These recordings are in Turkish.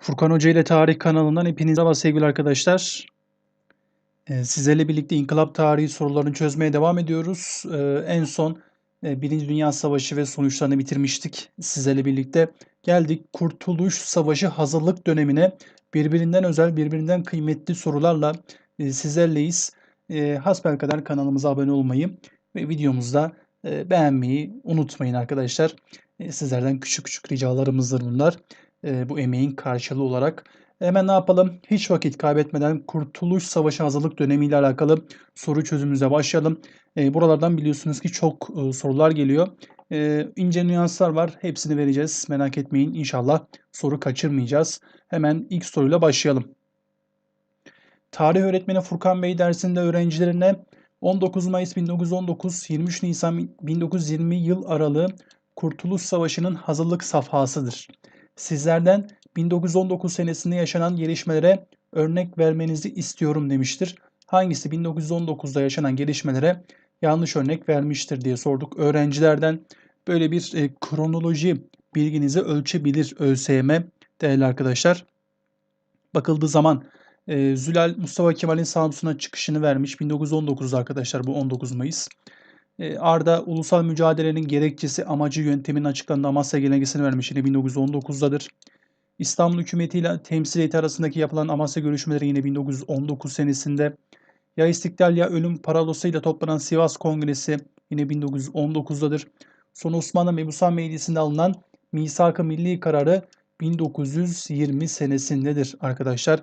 Furkan Hoca ile Tarih kanalından hepinize merhaba sevgili arkadaşlar. Ee, sizlerle birlikte inkılap tarihi sorularını çözmeye devam ediyoruz. Ee, en son e, Birinci Dünya Savaşı ve sonuçlarını bitirmiştik sizlerle birlikte. Geldik Kurtuluş Savaşı hazırlık dönemine birbirinden özel, birbirinden kıymetli sorularla e, sizlerleyiz. E, hasbelkader kanalımıza abone olmayı ve videomuzda beğenmeyi unutmayın arkadaşlar. Sizlerden küçük küçük ricalarımızdır bunlar e, bu emeğin karşılığı olarak. Hemen ne yapalım? Hiç vakit kaybetmeden Kurtuluş Savaşı hazırlık dönemiyle alakalı soru çözümümüze başlayalım. E, buralardan biliyorsunuz ki çok e, sorular geliyor. E, ince nüanslar var. Hepsini vereceğiz. Merak etmeyin. İnşallah soru kaçırmayacağız. Hemen ilk soruyla başlayalım. Tarih öğretmeni Furkan Bey dersinde öğrencilerine 19 Mayıs 1919 23 Nisan 1920 yıl aralığı Kurtuluş Savaşı'nın hazırlık safhasıdır. Sizlerden 1919 senesinde yaşanan gelişmelere örnek vermenizi istiyorum demiştir. Hangisi 1919'da yaşanan gelişmelere yanlış örnek vermiştir diye sorduk öğrencilerden. Böyle bir e, kronoloji bilginizi ölçebilir ÖSYM değerli arkadaşlar. Bakıldığı zaman e, Zülal Mustafa Kemal'in Samsun'a çıkışını vermiş 1919'da arkadaşlar bu 19 Mayıs. E, Arda ulusal mücadelenin gerekçesi, amacı, yönteminin açıklandığı Amasya Genelgesi'ni vermiş yine 1919'dadır. İstanbul hükümeti ile temsiliyeti arasındaki yapılan Amasya görüşmeleri yine 1919 senesinde. Ya istiklal ya ölüm paralosuyla toplanan Sivas Kongresi yine 1919'dadır. Son Osmanlı Mebusan Meclisi'nde alınan Misak-ı Milli kararı 1920 senesindedir arkadaşlar.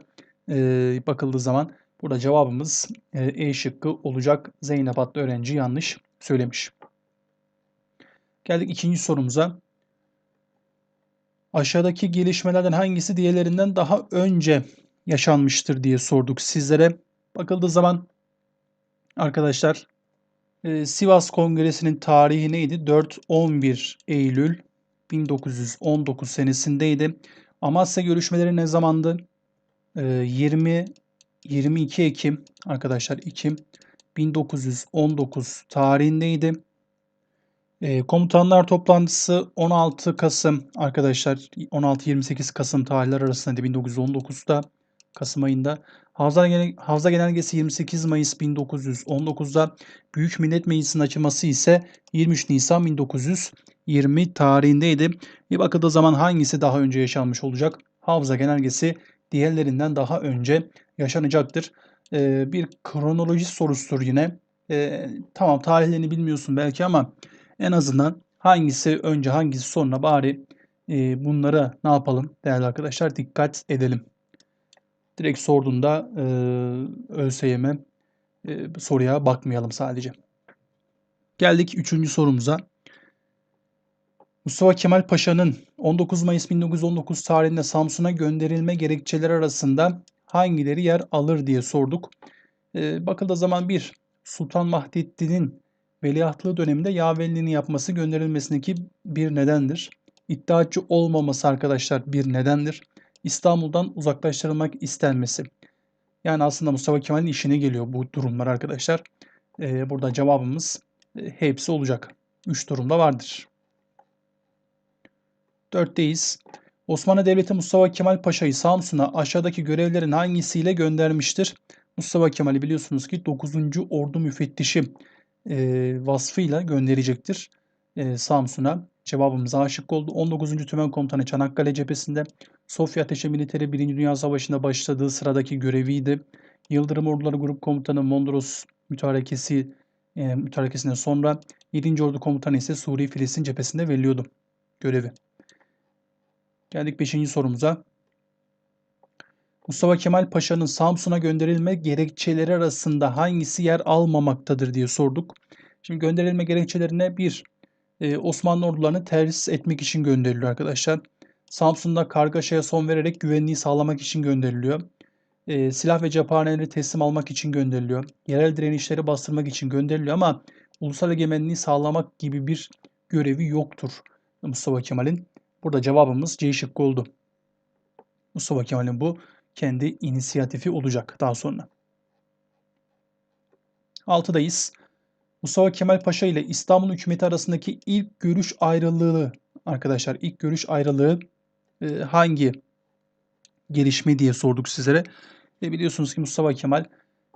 Ee, bakıldığı zaman burada cevabımız e, E şıkkı olacak. Zeynep adlı öğrenci yanlış söylemiş. Geldik ikinci sorumuza. Aşağıdaki gelişmelerden hangisi diğerlerinden daha önce yaşanmıştır diye sorduk sizlere. Bakıldığı zaman arkadaşlar e, Sivas Kongresi'nin tarihi neydi? 4-11 Eylül 1919 senesindeydi. Amasya görüşmeleri ne zamandı? E, 20 22 Ekim arkadaşlar Ekim 1919 tarihindeydi. E, komutanlar toplantısı 16 Kasım arkadaşlar 16-28 Kasım tarihler arasında 1919'da Kasım ayında. Havza, Havza Genelgesi 28 Mayıs 1919'da Büyük Millet Meclisi'nin açılması ise 23 Nisan 1920 tarihindeydi. Bir bakıldığı zaman hangisi daha önce yaşanmış olacak? Havza Genelgesi diğerlerinden daha önce yaşanacaktır. Ee, bir kronoloji sorusudur yine. Ee, tamam tarihlerini bilmiyorsun belki ama en azından hangisi önce hangisi sonra bari e, bunlara ne yapalım değerli arkadaşlar dikkat edelim. Direkt sorduğunda e, ÖSYM e, soruya bakmayalım sadece. Geldik üçüncü sorumuza. Mustafa Kemal Paşa'nın 19 Mayıs 1919 tarihinde Samsun'a gönderilme gerekçeleri arasında hangileri yer alır diye sorduk. E, bakıldığı zaman bir Sultan Vahdettin'in veliahtlığı döneminde yaverliğini yapması gönderilmesindeki bir nedendir. İddiaçı olmaması arkadaşlar bir nedendir. İstanbul'dan uzaklaştırılmak istenmesi. Yani aslında Mustafa Kemal'in işine geliyor bu durumlar arkadaşlar. Ee, burada cevabımız e, hepsi olacak. 3 durumda vardır. 4'teyiz. Osmanlı Devleti Mustafa Kemal Paşa'yı Samsun'a aşağıdaki görevlerin hangisiyle göndermiştir? Mustafa Kemal'i biliyorsunuz ki 9. Ordu Müfettişi e, vasfıyla gönderecektir e, Samsun'a. Cevabımız A şıkkı oldu. 19. Tümen Komutanı Çanakkale cephesinde Sofya Ateşi Militeri 1. Dünya Savaşı'nda başladığı sıradaki göreviydi. Yıldırım Orduları Grup Komutanı Mondros mütarekesi e, mütarekesinden sonra 7. Ordu Komutanı ise Suriye Filistin cephesinde veriliyordu görevi. Geldik 5. sorumuza. Mustafa Kemal Paşa'nın Samsun'a gönderilme gerekçeleri arasında hangisi yer almamaktadır diye sorduk. Şimdi gönderilme gerekçelerine bir e, Osmanlı ordularını terhis etmek için gönderiliyor arkadaşlar. Samsun'da kargaşaya son vererek güvenliği sağlamak için gönderiliyor. E, silah ve cephaneleri teslim almak için gönderiliyor. Yerel direnişleri bastırmak için gönderiliyor ama ulusal egemenliği sağlamak gibi bir görevi yoktur Mustafa Kemal'in. Burada cevabımız C şıkkı oldu. Mustafa Kemal'in bu kendi inisiyatifi olacak daha sonra. 6'dayız. Mustafa Kemal Paşa ile İstanbul hükümeti arasındaki ilk görüş ayrılığı arkadaşlar ilk görüş ayrılığı e, hangi gelişme diye sorduk sizlere. E, biliyorsunuz ki Mustafa Kemal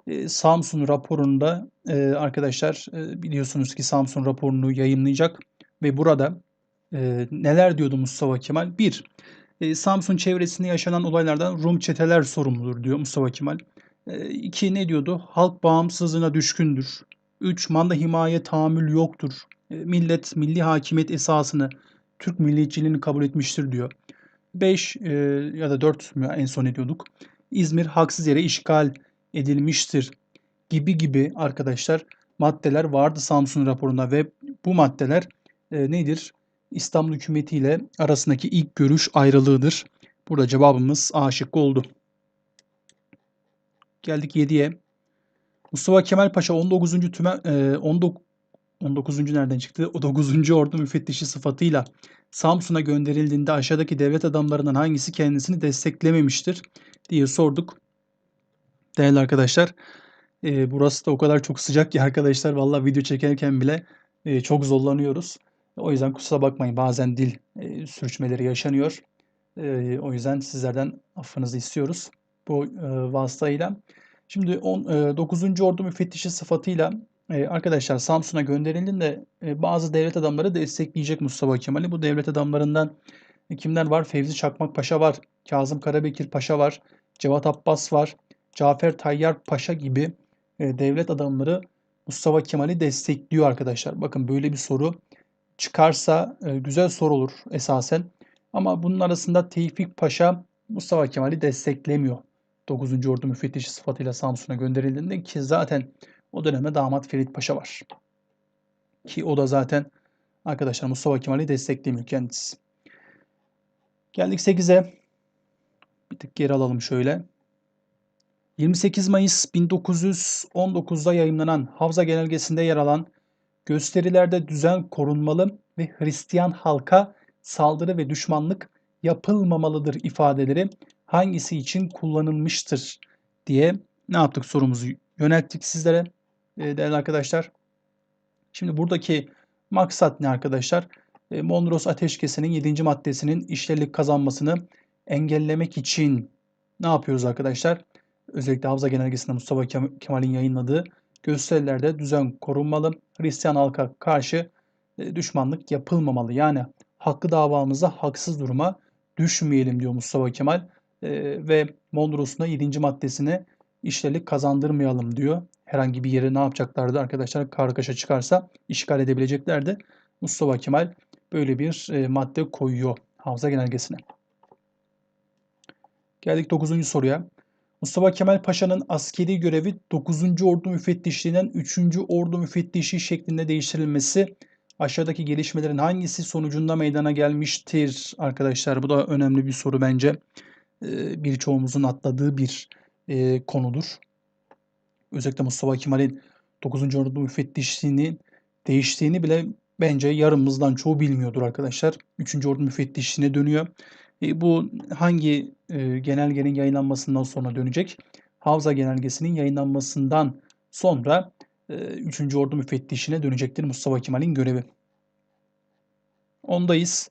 e, Samsun raporunda e, arkadaşlar e, biliyorsunuz ki Samsun raporunu yayınlayacak ve burada e, neler diyordu Mustafa Kemal? Bir, e, Samsun çevresinde yaşanan olaylardan Rum çeteler sorumludur diyor Mustafa Kemal. E, iki ne diyordu? Halk bağımsızlığına düşkündür. Üç, manda himaye tahammül yoktur. E, millet milli hakimiyet esasını Türk milliyetçiliğini kabul etmiştir diyor. 5 e, ya da 4 mü en son ediyorduk. İzmir haksız yere işgal edilmiştir gibi gibi arkadaşlar maddeler vardı Samsun raporunda ve bu maddeler e, nedir? İstanbul hükümeti ile arasındaki ilk görüş ayrılığıdır. Burada cevabımız A şıkkı oldu. Geldik 7'ye. Mustafa Kemal Paşa 19. Tüme, e, 19, 19. nereden çıktı? O 9. Ordu müfettişi sıfatıyla Samsun'a gönderildiğinde aşağıdaki devlet adamlarından hangisi kendisini desteklememiştir diye sorduk. Değerli arkadaşlar, e, burası da o kadar çok sıcak ki arkadaşlar valla video çekerken bile e, çok zorlanıyoruz. O yüzden kusura bakmayın bazen dil e, sürçmeleri yaşanıyor. E, o yüzden sizlerden affınızı istiyoruz bu e, vasıtayla. Şimdi on, e, 9. Ordu müfettişi sıfatıyla e, arkadaşlar Samsun'a gönderildiğinde e, bazı devlet adamları destekleyecek Mustafa Kemal'i. Bu devlet adamlarından e, kimler var? Fevzi Çakmak Paşa var, Kazım Karabekir Paşa var, Cevat Abbas var, Cafer Tayyar Paşa gibi e, devlet adamları Mustafa Kemal'i destekliyor arkadaşlar. Bakın böyle bir soru çıkarsa e, güzel soru olur esasen. Ama bunun arasında Tevfik Paşa Mustafa Kemal'i desteklemiyor. 9. Ordu müfettişi sıfatıyla Samsun'a gönderildiğinde ki zaten o dönemde damat Ferit Paşa var. Ki o da zaten arkadaşlar Mustafa Kemal'i desteklemiyor kendisi. Geldik 8'e. Bir tık geri alalım şöyle. 28 Mayıs 1919'da yayımlanan Havza Genelgesi'nde yer alan gösterilerde düzen korunmalı ve Hristiyan halka saldırı ve düşmanlık yapılmamalıdır ifadeleri hangisi için kullanılmıştır diye ne yaptık sorumuzu yönelttik sizlere değerli arkadaşlar. Şimdi buradaki maksat ne arkadaşlar? Mondros Ateşkesi'nin 7. maddesinin işlerlik kazanmasını engellemek için ne yapıyoruz arkadaşlar? Özellikle Havza Genelgesi'nde Mustafa Kemal'in yayınladığı gösterilerde düzen korunmalı, Hristiyan halka karşı düşmanlık yapılmamalı. Yani hakkı davamıza haksız duruma düşmeyelim diyor Mustafa Kemal ve Mondros'un 7. maddesine işlerlik kazandırmayalım diyor. Herhangi bir yere ne yapacaklardı arkadaşlar? Kargaşa çıkarsa işgal edebileceklerdi. Mustafa Kemal böyle bir e, madde koyuyor Havza Genelgesi'ne. Geldik 9. soruya. Mustafa Kemal Paşa'nın askeri görevi 9. Ordu Müfettişliğinden 3. Ordu Müfettişi şeklinde değiştirilmesi aşağıdaki gelişmelerin hangisi sonucunda meydana gelmiştir arkadaşlar? Bu da önemli bir soru bence. Ee, birçoğumuzun atladığı bir e, konudur. Özellikle Mustafa Kemal'in 9. Ordu müfettişliğini değiştiğini bile bence yarımızdan çoğu bilmiyordur arkadaşlar. 3. Ordu müfettişliğine dönüyor. E, bu hangi e, genelgenin yayınlanmasından sonra dönecek? Havza genelgesinin yayınlanmasından sonra e, 3. Ordu müfettişine dönecektir Mustafa Kemal'in görevi. Ondayız.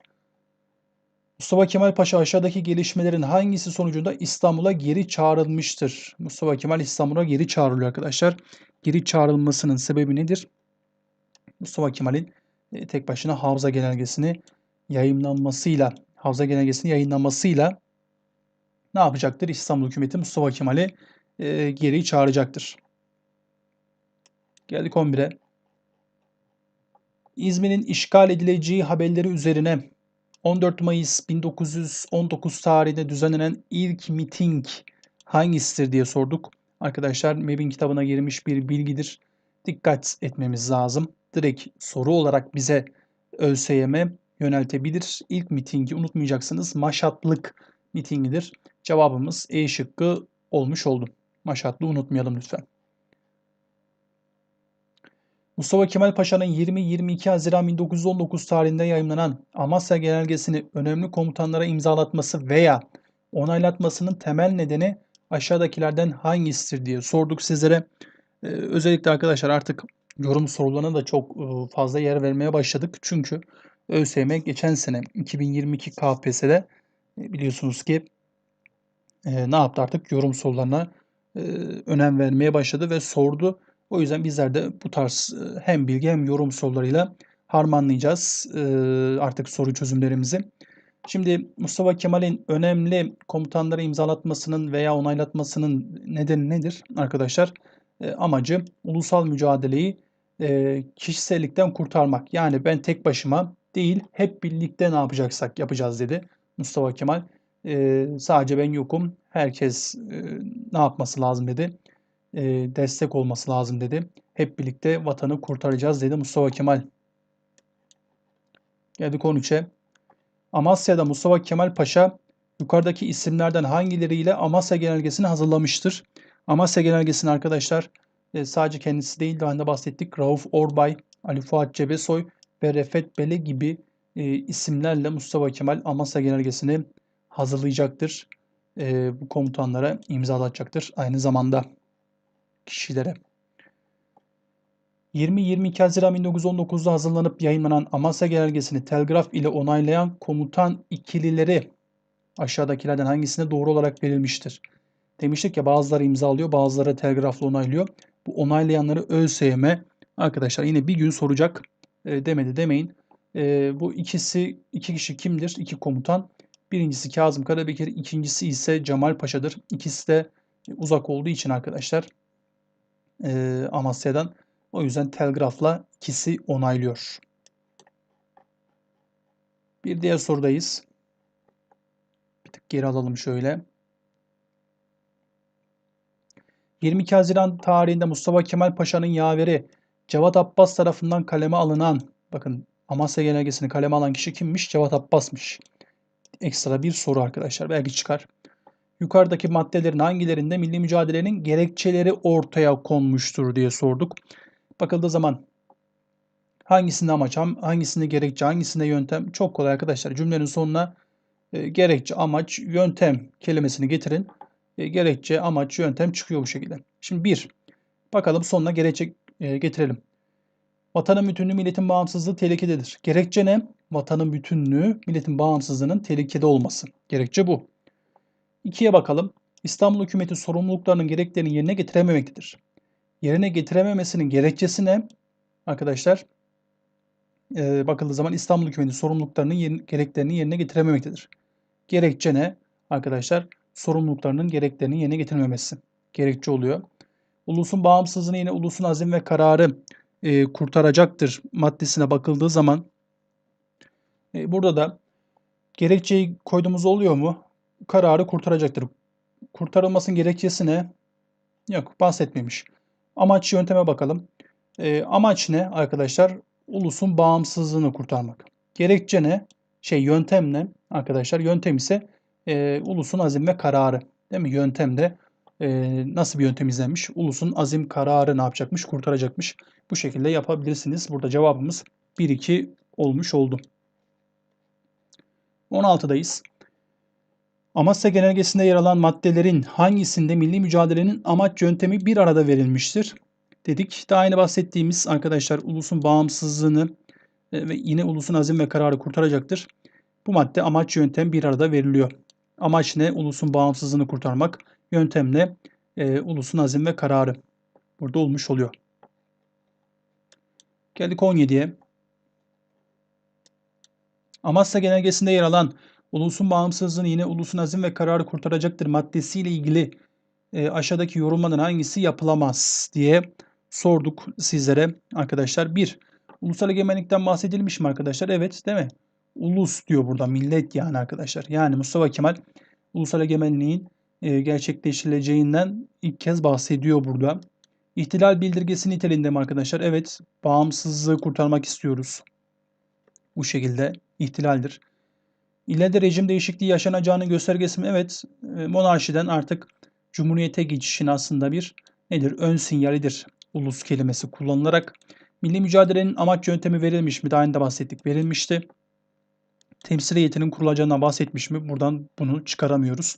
Mustafa Kemal Paşa aşağıdaki gelişmelerin hangisi sonucunda İstanbul'a geri çağrılmıştır? Mustafa Kemal İstanbul'a geri çağrılıyor arkadaşlar. Geri çağrılmasının sebebi nedir? Mustafa Kemal'in e, tek başına Havza Genelgesi'ni yayınlanmasıyla, Havza Genelgesi'ni yayınlanmasıyla ne yapacaktır? İstanbul hükümeti Mustafa Kemal'i e, geri çağıracaktır. Geldik 11'e. İzmir'in işgal edileceği haberleri üzerine 14 Mayıs 1919 tarihinde düzenlenen ilk miting hangisidir diye sorduk. Arkadaşlar MEB'in kitabına girmiş bir bilgidir. Dikkat etmemiz lazım. Direkt soru olarak bize ÖSYM yöneltebilir. İlk mitingi unutmayacaksınız. Maşatlık mitingidir. Cevabımız E şıkkı olmuş oldu. Maşatlı unutmayalım lütfen. Mustafa Kemal Paşa'nın 20-22 Haziran 1919 tarihinde yayımlanan Amasya Genelgesi'ni önemli komutanlara imzalatması veya onaylatmasının temel nedeni aşağıdakilerden hangisidir diye sorduk sizlere. Ee, özellikle arkadaşlar artık yorum sorularına da çok e, fazla yer vermeye başladık. Çünkü ÖSYM geçen sene 2022 KPSS'de e, biliyorsunuz ki e, ne yaptı artık? Yorum sorularına e, önem vermeye başladı ve sordu. O yüzden bizler de bu tarz e, hem bilgi hem yorum sorularıyla harmanlayacağız e, artık soru çözümlerimizi. Şimdi Mustafa Kemal'in önemli komutanları imzalatmasının veya onaylatmasının nedeni nedir arkadaşlar? E, amacı ulusal mücadeleyi e, kişisellikten kurtarmak. Yani ben tek başıma değil hep birlikte ne yapacaksak yapacağız dedi Mustafa Kemal. E, sadece ben yokum. Herkes e, ne yapması lazım dedi. E, destek olması lazım dedi. Hep birlikte vatanı kurtaracağız dedi Mustafa Kemal. Geldik 13'e. Amasya'da Mustafa Kemal Paşa yukarıdaki isimlerden hangileriyle Amasya Genelgesi'ni hazırlamıştır? Amasya Genelgesi'ni arkadaşlar e, sadece kendisi değil daha önce bahsettik. Rauf Orbay, Ali Fuat Cebesoy ve Refet Bele gibi e, isimlerle Mustafa Kemal Amasya Genelgesi'ni hazırlayacaktır. E, bu komutanlara imzalatacaktır aynı zamanda kişilere. 20-22 Haziran 1919'da hazırlanıp yayınlanan Amasya Genelgesi'ni telgraf ile onaylayan komutan ikilileri aşağıdakilerden hangisine doğru olarak verilmiştir? Demiştik ya bazıları imzalıyor bazıları telgrafla onaylıyor. Bu onaylayanları ÖSYM arkadaşlar yine bir gün soracak e, demedi demeyin. E, bu ikisi iki kişi kimdir? İki komutan. Birincisi Kazım Karabekir, ikincisi ise Cemal Paşa'dır. İkisi de uzak olduğu için arkadaşlar e, Amasya'dan o yüzden telgrafla ikisi onaylıyor. Bir diğer sorudayız. Bir tık geri alalım şöyle. 22 Haziran tarihinde Mustafa Kemal Paşa'nın yaveri Cevat Abbas tarafından kaleme alınan, bakın Amasya Genelgesi'ni kaleme alan kişi kimmiş? Cevat Abbas'mış. Ekstra bir soru arkadaşlar. Belki çıkar. Yukarıdaki maddelerin hangilerinde milli mücadelenin gerekçeleri ortaya konmuştur diye sorduk. Bakıldığı zaman hangisinde amaç, hangisinde gerekçe, hangisinde yöntem çok kolay arkadaşlar. Cümlenin sonuna e, gerekçe, amaç, yöntem kelimesini getirin. E, gerekçe, amaç, yöntem çıkıyor bu şekilde. Şimdi bir, bakalım sonuna gerekçe getirelim. Vatanın bütünlüğü, milletin bağımsızlığı tehlikededir. Gerekçe ne? Vatanın bütünlüğü, milletin bağımsızlığının tehlikede olması. Gerekçe bu. İkiye bakalım. İstanbul hükümeti sorumluluklarının gereklerini yerine getirememektedir. Yerine getirememesinin gerekçesi ne? Arkadaşlar e, bakıldığı zaman İstanbul hükümeti sorumluluklarının yer, gereklerini yerine getirememektedir. Gerekçe ne? Arkadaşlar sorumluluklarının gereklerini yerine getirmemesi gerekçe oluyor. Ulusun bağımsızlığını yine ulusun azim ve kararı e, kurtaracaktır maddesine bakıldığı zaman e, burada da gerekçeyi koyduğumuz oluyor mu? Kararı kurtaracaktır. Kurtarılmasının gerekçesi ne? Yok bahsetmemiş. Amaç yönteme bakalım. E, amaç ne arkadaşlar? Ulusun bağımsızlığını kurtarmak. Gerekçe ne? Şey yöntem ne? Arkadaşlar yöntem ise e, ulusun azim ve kararı. Değil mi? Yöntemde e, nasıl bir yöntem izlenmiş? Ulusun azim kararı ne yapacakmış? Kurtaracakmış. Bu şekilde yapabilirsiniz. Burada cevabımız 1-2 olmuş oldu. 16'dayız. Amasya Genelgesi'nde yer alan maddelerin hangisinde milli mücadelenin amaç yöntemi bir arada verilmiştir? Dedik. Daha yeni bahsettiğimiz arkadaşlar ulusun bağımsızlığını e, ve yine ulusun azim ve kararı kurtaracaktır. Bu madde amaç yöntem bir arada veriliyor. Amaç ne? Ulusun bağımsızlığını kurtarmak. Yöntem ne? E, ulusun azim ve kararı. Burada olmuş oluyor. Geldik 17'ye. Amasya Genelgesi'nde yer alan ulusun bağımsızlığını yine ulusun azim ve kararı kurtaracaktır maddesiyle ilgili e, aşağıdaki yorumların hangisi yapılamaz diye sorduk sizlere arkadaşlar. 1. Ulusal egemenlikten bahsedilmiş mi arkadaşlar? Evet değil mi? Ulus diyor burada millet yani arkadaşlar. Yani Mustafa Kemal ulusal egemenliğin e, gerçekleştirileceğinden ilk kez bahsediyor burada. İhtilal bildirgesi niteliğinde mi arkadaşlar? Evet. Bağımsızlığı kurtarmak istiyoruz. Bu şekilde ihtilaldir. İleride rejim değişikliği yaşanacağının göstergesi mi? Evet. E, monarşiden artık cumhuriyete geçişin aslında bir nedir? Ön sinyalidir. Ulus kelimesi kullanılarak. Milli mücadelenin amaç yöntemi verilmiş mi? Daha önce bahsettik. Verilmişti. Temsil heyetinin kurulacağından bahsetmiş mi? Buradan bunu çıkaramıyoruz.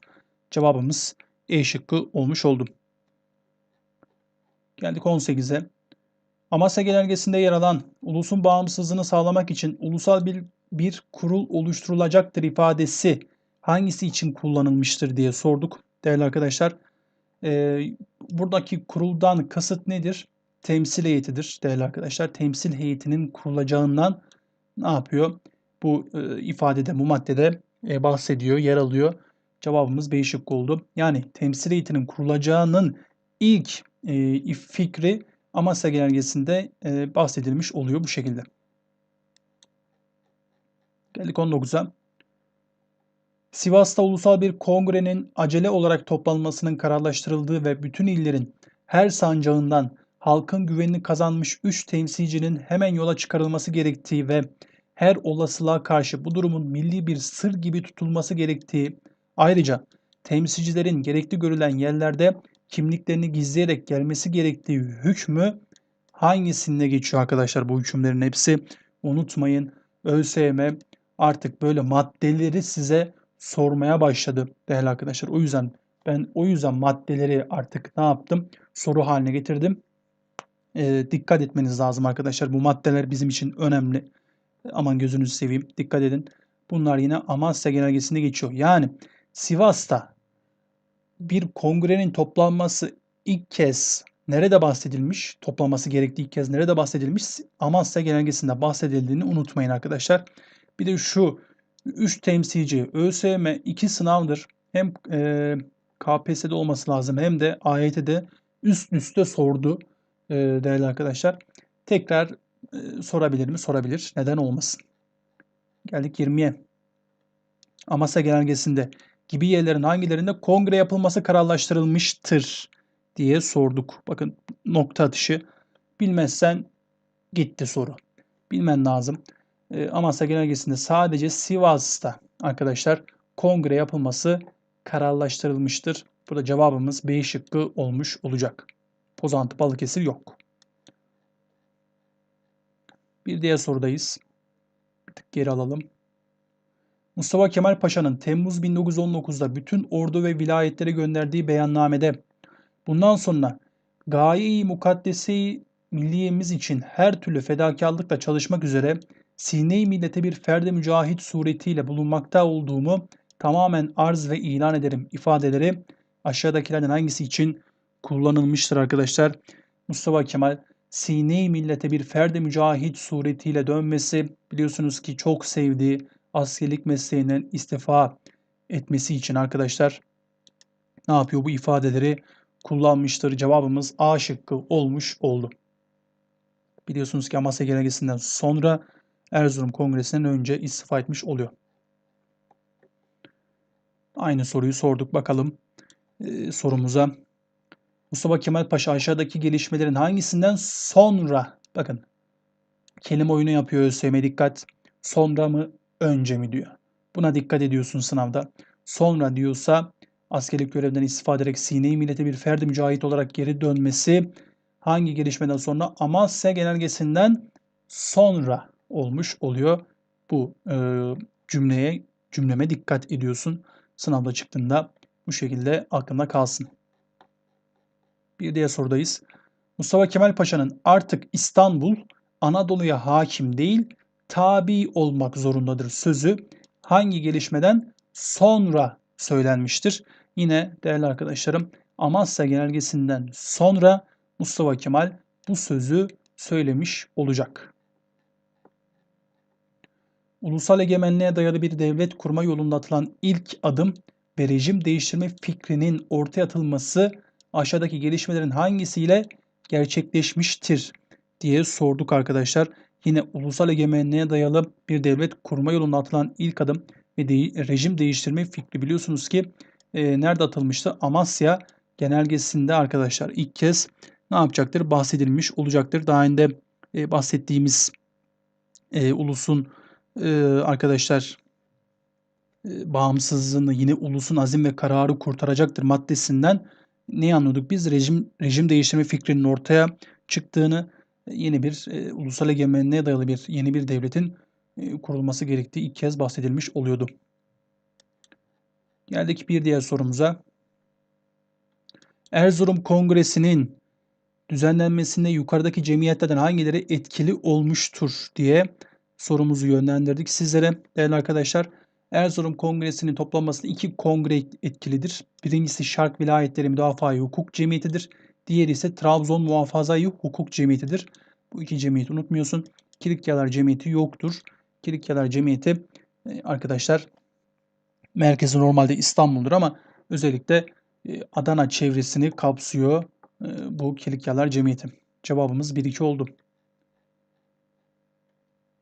Cevabımız E şıkkı olmuş oldu. Geldik 18'e. Amasya Genelgesi'nde yer alan ulusun bağımsızlığını sağlamak için ulusal bir, bir kurul oluşturulacaktır ifadesi hangisi için kullanılmıştır diye sorduk. değerli arkadaşlar. E, buradaki kuruldan kasıt nedir? Temsil heyetidir değerli arkadaşlar. Temsil heyetinin kurulacağından ne yapıyor? Bu e, ifadede, bu maddede e, bahsediyor, yer alıyor. Cevabımız B şıkkı oldu. Yani temsil heyetinin kurulacağının ilk e, fikri Amasya Genelgesi'nde e, bahsedilmiş oluyor bu şekilde. Geldik 19'a. Sivas'ta ulusal bir kongrenin acele olarak toplanmasının kararlaştırıldığı ve bütün illerin her sancağından halkın güvenini kazanmış 3 temsilcinin hemen yola çıkarılması gerektiği ve her olasılığa karşı bu durumun milli bir sır gibi tutulması gerektiği, ayrıca temsilcilerin gerekli görülen yerlerde kimliklerini gizleyerek gelmesi gerektiği hükmü hangisinde geçiyor arkadaşlar bu hükümlerin hepsi? Unutmayın ÖSYM artık böyle maddeleri size sormaya başladı değerli arkadaşlar. O yüzden ben o yüzden maddeleri artık ne yaptım? Soru haline getirdim. E, dikkat etmeniz lazım arkadaşlar. Bu maddeler bizim için önemli. Aman gözünüzü seveyim. Dikkat edin. Bunlar yine Amasya Genelgesi'nde geçiyor. Yani Sivas'ta bir kongrenin toplanması ilk kez nerede bahsedilmiş? Toplanması gerektiği ilk kez nerede bahsedilmiş? Amasya Genelgesi'nde bahsedildiğini unutmayın arkadaşlar. Bir de şu 3 temsilci ÖSYM 2 sınavdır. Hem e, KPSS'de olması lazım hem de AYT'de üst üste sordu e, değerli arkadaşlar. Tekrar e, sorabilir mi? Sorabilir. Neden olmasın? Geldik 20'ye. Amasya Genelgesi'nde gibi yerlerin hangilerinde kongre yapılması kararlaştırılmıştır diye sorduk. Bakın nokta atışı. Bilmezsen gitti soru. Bilmen lazım. E, Amasya Genelgesi'nde sadece Sivas'ta arkadaşlar kongre yapılması kararlaştırılmıştır. Burada cevabımız B şıkkı olmuş olacak. Pozantı Balıkesir yok. Bir diğer sorudayız. Bir tık geri alalım. Mustafa Kemal Paşa'nın Temmuz 1919'da bütün ordu ve vilayetlere gönderdiği beyannamede bundan sonra gaye-i mukaddese milliyemiz için her türlü fedakarlıkla çalışmak üzere sine millete bir ferde mücahit suretiyle bulunmakta olduğumu tamamen arz ve ilan ederim ifadeleri aşağıdakilerden hangisi için kullanılmıştır arkadaşlar? Mustafa Kemal sine millete bir ferde mücahit suretiyle dönmesi biliyorsunuz ki çok sevdiği askerlik mesleğinden istifa etmesi için arkadaşlar ne yapıyor bu ifadeleri kullanmıştır. Cevabımız A şıkkı olmuş oldu. Biliyorsunuz ki Amasya Genelgesi'nden sonra Erzurum Kongresi'nden önce istifa etmiş oluyor. Aynı soruyu sorduk bakalım e, sorumuza. Mustafa Kemal Paşa aşağıdaki gelişmelerin hangisinden sonra bakın kelime oyunu yapıyor ÖSYM dikkat. Sonra mı önce mi diyor. Buna dikkat ediyorsun sınavda. Sonra diyorsa askerlik görevden istifa ederek Sine-i Millete bir ferdi mücahit olarak geri dönmesi hangi gelişmeden sonra Amasya genelgesinden sonra olmuş oluyor. Bu e, cümleye cümleme dikkat ediyorsun. Sınavda çıktığında bu şekilde aklında kalsın. Bir diğer sorudayız. Mustafa Kemal Paşa'nın artık İstanbul Anadolu'ya hakim değil, tabi olmak zorundadır sözü hangi gelişmeden sonra söylenmiştir? Yine değerli arkadaşlarım Amasya Genelgesi'nden sonra Mustafa Kemal bu sözü söylemiş olacak. Ulusal egemenliğe dayalı bir devlet kurma yolunda atılan ilk adım ve rejim değiştirme fikrinin ortaya atılması aşağıdaki gelişmelerin hangisiyle gerçekleşmiştir diye sorduk arkadaşlar. Yine ulusal egemenliğe dayalı bir devlet kurma yolunda atılan ilk adım ve de rejim değiştirme fikri biliyorsunuz ki e, nerede atılmıştı? Amasya genelgesinde arkadaşlar ilk kez ne yapacaktır? Bahsedilmiş olacaktır. Daha önce e, bahsettiğimiz e, ulusun e, arkadaşlar e, bağımsızlığını yine ulusun azim ve kararı kurtaracaktır maddesinden ne anlıyorduk? Biz rejim rejim değiştirme fikrinin ortaya çıktığını yeni bir e, ulusal egemenliğe dayalı bir yeni bir devletin e, kurulması gerektiği ilk kez bahsedilmiş oluyordu. Geldik bir diğer sorumuza. Erzurum Kongresi'nin düzenlenmesinde yukarıdaki cemiyetlerden hangileri etkili olmuştur diye sorumuzu yönlendirdik sizlere değerli arkadaşlar. Erzurum Kongresi'nin toplanmasında iki kongre etkilidir. Birincisi Şark Vilayetleri Müdafaa Hukuk Cemiyeti'dir. Diğeri ise Trabzon Muhafazayı Hukuk Cemiyeti'dir. Bu iki cemiyeti unutmuyorsun. Kilikyalar Cemiyeti yoktur. Kilikyalar Cemiyeti e, arkadaşlar merkezi normalde İstanbul'dur ama özellikle e, Adana çevresini kapsıyor e, bu Kilikyalar Cemiyeti. Cevabımız 1-2 oldu.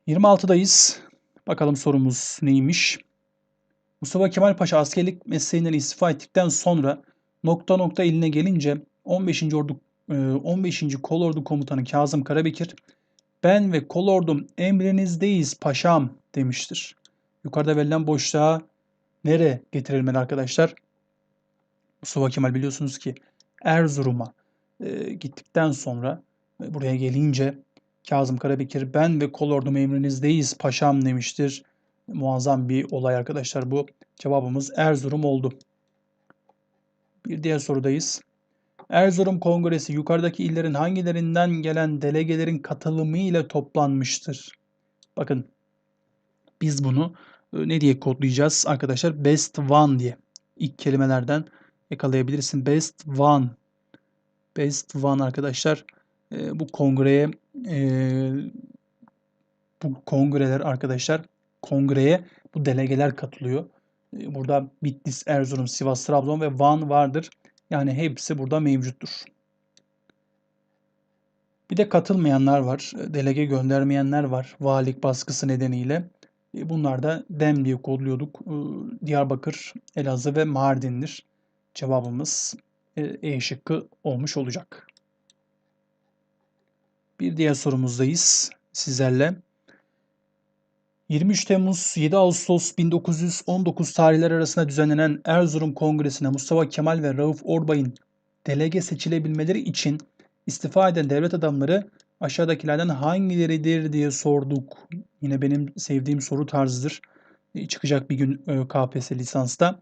26'dayız. Bakalım sorumuz neymiş? Mustafa Kemal Paşa askerlik mesleğinden istifa ettikten sonra nokta nokta eline gelince 15. Ordu 15. Kolordu Komutanı Kazım Karabekir ben ve kolordum emrinizdeyiz paşam demiştir. Yukarıda verilen boşluğa nere getirilmeli arkadaşlar? Mustafa Kemal biliyorsunuz ki Erzurum'a e, gittikten sonra e, buraya gelince Kazım Karabekir ben ve kolordum emrinizdeyiz paşam demiştir. Muazzam bir olay arkadaşlar bu. Cevabımız Erzurum oldu. Bir diğer sorudayız. Erzurum Kongresi yukarıdaki illerin hangilerinden gelen delegelerin katılımı ile toplanmıştır? Bakın biz bunu e, ne diye kodlayacağız arkadaşlar? Best one diye. İlk kelimelerden yakalayabilirsin. Best one. Best one arkadaşlar. E, bu kongreye e, bu kongreler arkadaşlar kongreye bu delegeler katılıyor. E, burada Bitlis, Erzurum, Sivas, Trabzon ve Van vardır. Yani hepsi burada mevcuttur. Bir de katılmayanlar var. Delege göndermeyenler var. Valilik baskısı nedeniyle. E, bunlar da DEM diye kodluyorduk. E, Diyarbakır, Elazığ ve Mardin'dir. Cevabımız E şıkkı olmuş olacak. Bir diğer sorumuzdayız sizlerle. 23 Temmuz 7 Ağustos 1919 tarihler arasında düzenlenen Erzurum Kongresi'ne Mustafa Kemal ve Rauf Orbay'ın delege seçilebilmeleri için istifa eden devlet adamları aşağıdakilerden hangileridir diye sorduk. Yine benim sevdiğim soru tarzıdır. E, çıkacak bir gün e, KPSS lisansta.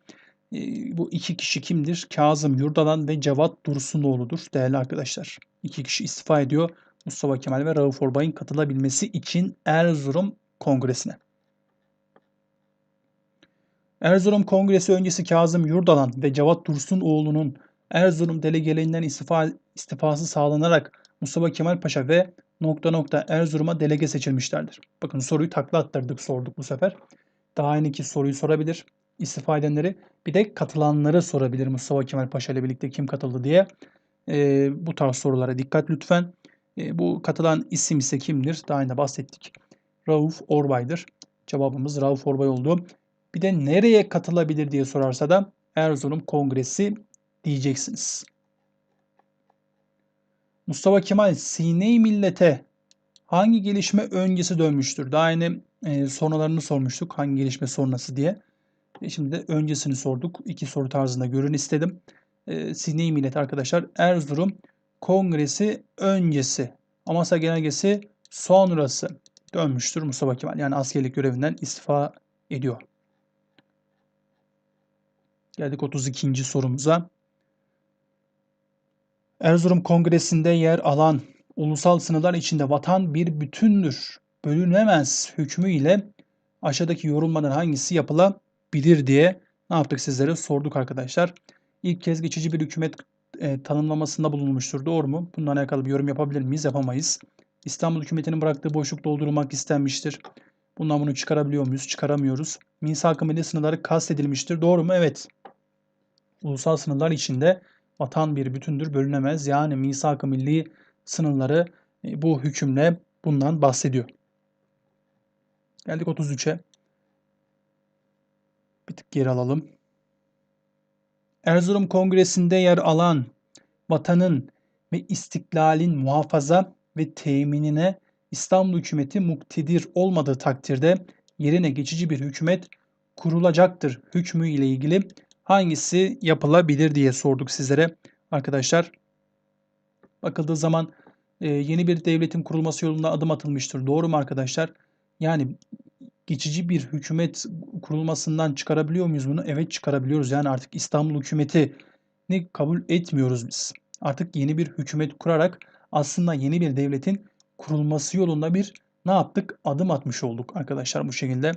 E, bu iki kişi kimdir? Kazım Yurdalan ve Cevat Dursunoğlu'dur değerli arkadaşlar. İki kişi istifa ediyor. Mustafa Kemal ve Rauf Orbay'ın katılabilmesi için Erzurum Kongresi'ne. Erzurum Kongresi öncesi Kazım Yurdalan ve Cevat Dursunoğlu'nun Erzurum delegeliğinden istifa, istifası sağlanarak Mustafa Kemal Paşa ve nokta nokta Erzurum'a delege seçilmişlerdir. Bakın soruyu takla attırdık sorduk bu sefer. Daha yeni ki soruyu sorabilir. İstifa edenleri bir de katılanları sorabilir Mustafa Kemal Paşa ile birlikte kim katıldı diye. E, bu tarz sorulara dikkat lütfen. E, bu katılan isim ise kimdir? Daha önce bahsettik. Rauf Orbay'dır. Cevabımız Rauf Orbay oldu. Bir de nereye katılabilir diye sorarsa da Erzurum Kongresi diyeceksiniz. Mustafa Kemal Sine-i Millet'e hangi gelişme öncesi dönmüştür? Daha yeni e, sonralarını sormuştuk. Hangi gelişme sonrası diye. E, şimdi de öncesini sorduk. İki soru tarzında görün istedim. E, Sine-i Millet arkadaşlar Erzurum Kongresi öncesi. Amasya Genelgesi sonrası dönmüştür Mustafa Kemal. Yani askerlik görevinden istifa ediyor. Geldik 32. sorumuza. Erzurum Kongresi'nde yer alan ulusal sınırlar içinde vatan bir bütündür, bölünemez hükmü ile aşağıdaki yorumlardan hangisi yapılabilir diye ne yaptık sizlere sorduk arkadaşlar. İlk kez geçici bir hükümet e, tanımlamasında bulunmuştur. Doğru mu? Bundan alakalı bir yorum yapabilir miyiz? Yapamayız. İstanbul hükümetinin bıraktığı boşluk doldurulmak istenmiştir. Bundan bunu çıkarabiliyor muyuz? Çıkaramıyoruz. Misak-ı milli sınırları kastedilmiştir. Doğru mu? Evet. Ulusal sınırlar içinde vatan bir bütündür, bölünemez. Yani misak-ı milli sınırları e, bu hükümle bundan bahsediyor. Geldik 33'e. Bir tık geri alalım. Erzurum Kongresi'nde yer alan vatanın ve istiklalin muhafaza ve teminine İstanbul hükümeti muktedir olmadığı takdirde yerine geçici bir hükümet kurulacaktır hükmü ile ilgili hangisi yapılabilir diye sorduk sizlere arkadaşlar. Bakıldığı zaman e, yeni bir devletin kurulması yolunda adım atılmıştır. Doğru mu arkadaşlar? Yani geçici bir hükümet kurulmasından çıkarabiliyor muyuz bunu? Evet çıkarabiliyoruz. Yani artık İstanbul hükümetini kabul etmiyoruz biz. Artık yeni bir hükümet kurarak aslında yeni bir devletin kurulması yolunda bir ne yaptık? Adım atmış olduk arkadaşlar bu şekilde.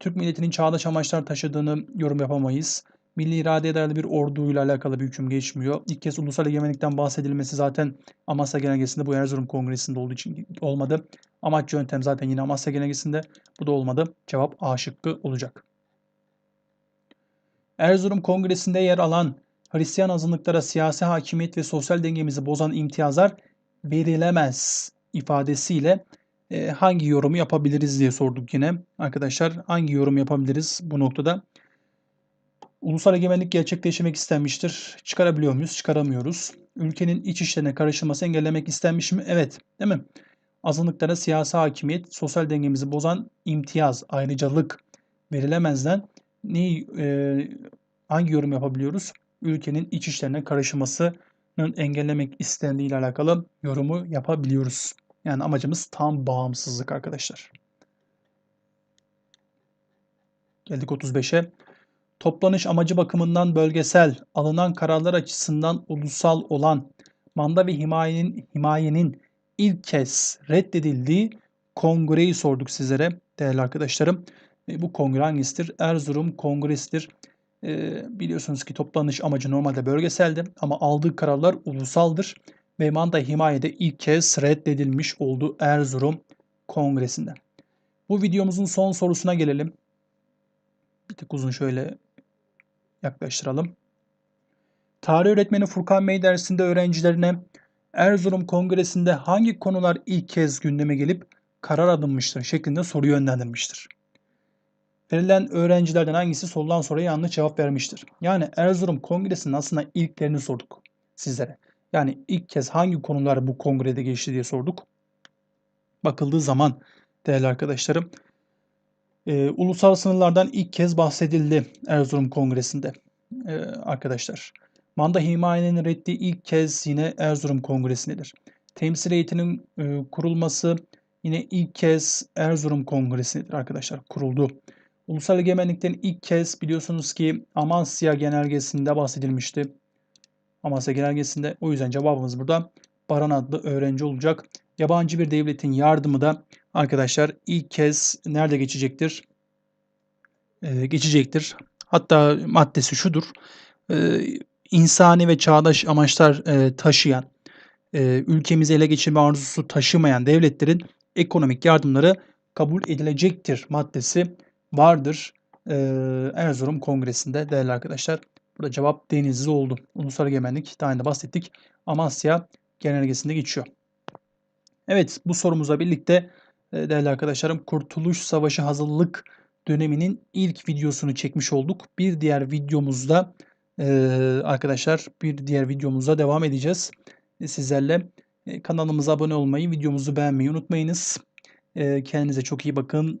Türk milletinin çağdaş amaçlar taşıdığını yorum yapamayız. Milli iradeye dayalı bir orduyla alakalı bir hüküm geçmiyor. İlk kez ulusal egemenlikten bahsedilmesi zaten Amasya Genelgesi'nde bu Erzurum Kongresi'nde olduğu için olmadı. Amaç yöntem zaten yine Amasya Genelgesi'nde. Bu da olmadı. Cevap A şıkkı olacak. Erzurum Kongresi'nde yer alan Hristiyan azınlıklara siyasi hakimiyet ve sosyal dengemizi bozan imtiyazlar verilemez ifadesiyle e, hangi yorumu yapabiliriz diye sorduk yine. Arkadaşlar hangi yorum yapabiliriz bu noktada? Ulusal egemenlik gerçekleşmek istenmiştir. Çıkarabiliyor muyuz? Çıkaramıyoruz. Ülkenin iç işlerine karışılması engellemek istenmiş mi? Evet. Değil mi? Azınlıklara siyasi hakimiyet, sosyal dengemizi bozan imtiyaz, ayrıcalık verilemezden neyi, e, hangi yorum yapabiliyoruz? Ülkenin iç işlerine karışmasının engellemek istendiği ile alakalı yorumu yapabiliyoruz. Yani amacımız tam bağımsızlık arkadaşlar. Geldik 35'e. Toplanış amacı bakımından bölgesel, alınan kararlar açısından ulusal olan manda ve himayenin, himayenin ilk kez reddedildiği kongreyi sorduk sizlere değerli arkadaşlarım. E, bu kongre hangisidir? Erzurum Kongresi'dir. E, biliyorsunuz ki toplanış amacı normalde bölgeseldi ama aldığı kararlar ulusaldır ve manda himayede ilk kez reddedilmiş oldu Erzurum Kongresi'nde. Bu videomuzun son sorusuna gelelim. Bir tık uzun şöyle yaklaştıralım. Tarih öğretmeni Furkan Bey dersinde öğrencilerine Erzurum Kongresi'nde hangi konular ilk kez gündeme gelip karar alınmıştır şeklinde soru yönlendirmiştir. Verilen öğrencilerden hangisi sorulan soruya yanlış cevap vermiştir? Yani Erzurum Kongresi'nin aslında ilklerini sorduk sizlere. Yani ilk kez hangi konular bu kongrede geçti diye sorduk. Bakıldığı zaman değerli arkadaşlarım e, ulusal sınırlardan ilk kez bahsedildi Erzurum Kongresi'nde e, arkadaşlar. Manda himayenin reddi ilk kez yine Erzurum Kongresi'ndedir. Temsil heyetinin e, kurulması yine ilk kez Erzurum Kongresi'ndedir arkadaşlar. Kuruldu. Ulusal egemenlikten ilk kez biliyorsunuz ki Amasya Genelgesi'nde bahsedilmişti. Amasya Genelgesi'nde o yüzden cevabımız burada Baran adlı öğrenci olacak. Yabancı bir devletin yardımı da arkadaşlar ilk kez nerede geçecektir? Ee, geçecektir. Hatta maddesi şudur. Ee, insani ve çağdaş amaçlar e, taşıyan, e, ülkemizi ele geçirme arzusu taşımayan devletlerin ekonomik yardımları kabul edilecektir maddesi vardır. E, Erzurum Kongresi'nde değerli arkadaşlar. Burada cevap denizli oldu. Ulusal egemenlik daha önce bahsettik. Amasya genelgesinde geçiyor. Evet bu sorumuzla birlikte e, değerli arkadaşlarım Kurtuluş Savaşı hazırlık döneminin ilk videosunu çekmiş olduk. Bir diğer videomuzda e, arkadaşlar bir diğer videomuzda devam edeceğiz. E, sizlerle kanalımıza abone olmayı, videomuzu beğenmeyi unutmayınız. Kendinize çok iyi bakın.